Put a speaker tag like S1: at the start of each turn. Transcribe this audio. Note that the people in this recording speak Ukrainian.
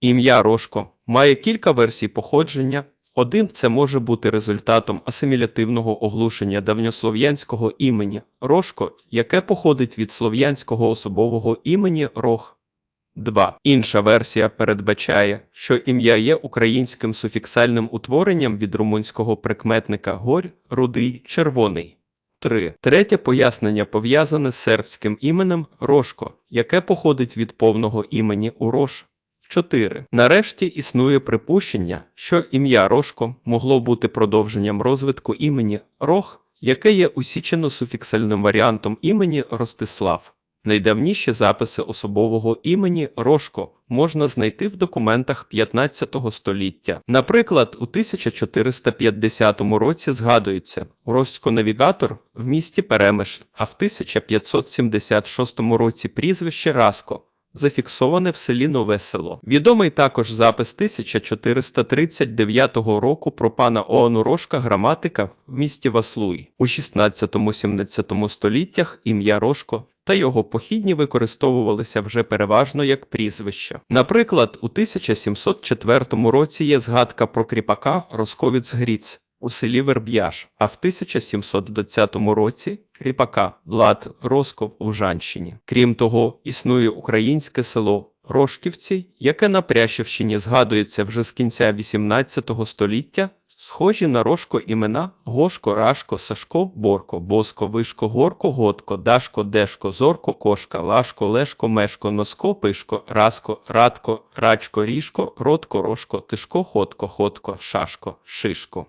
S1: Ім'я Рошко має кілька версій походження. Один це може бути результатом асимілятивного оглушення давньослов'янського імені Рошко, яке походить від слов'янського особового імені Рох. 2. Інша версія передбачає, що ім'я є українським суфіксальним утворенням від румунського прикметника горь, рудий, червоний. 3. Третє пояснення пов'язане з сербським іменем Рошко, яке походить від повного імені Урош. 4. Нарешті існує припущення, що ім'я Рошко могло бути продовженням розвитку імені Рох, яке є усічено суфіксальним варіантом імені Ростислав. Найдавніші записи особового імені Рошко можна знайти в документах 15 століття. Наприклад, у 1450 році згадується Ростко-навігатор в місті Перемиш, а в 1576 році прізвище Раско зафіксоване в селі Нове Село. Відомий також запис 1439 року про пана Оану Рошка граматика в місті Васлуй. У 16-17 століттях ім'я Рошко та його похідні використовувалися вже переважно як прізвище. Наприклад, у 1704 році є згадка про кріпака Росковіц Гріц у селі Верб'яж, а в 1720 році кріпака Влад Росков у Жанщині. Крім того, існує українське село Рошківці, яке на Прящівщині згадується вже з кінця 18 століття. Схожі на рожко імена Гошко, Рашко, Сашко, Борко, Боско, Вишко, Горко, Готко, Дашко, Дешко, Зорко, Кошка, Лашко, Лешко, Мешко, Носко, Пишко, Раско, Радко, Рачко, Ріжко, Ротко, Рошко, Тишко, Хотко, Хотко, Шашко, Шишко.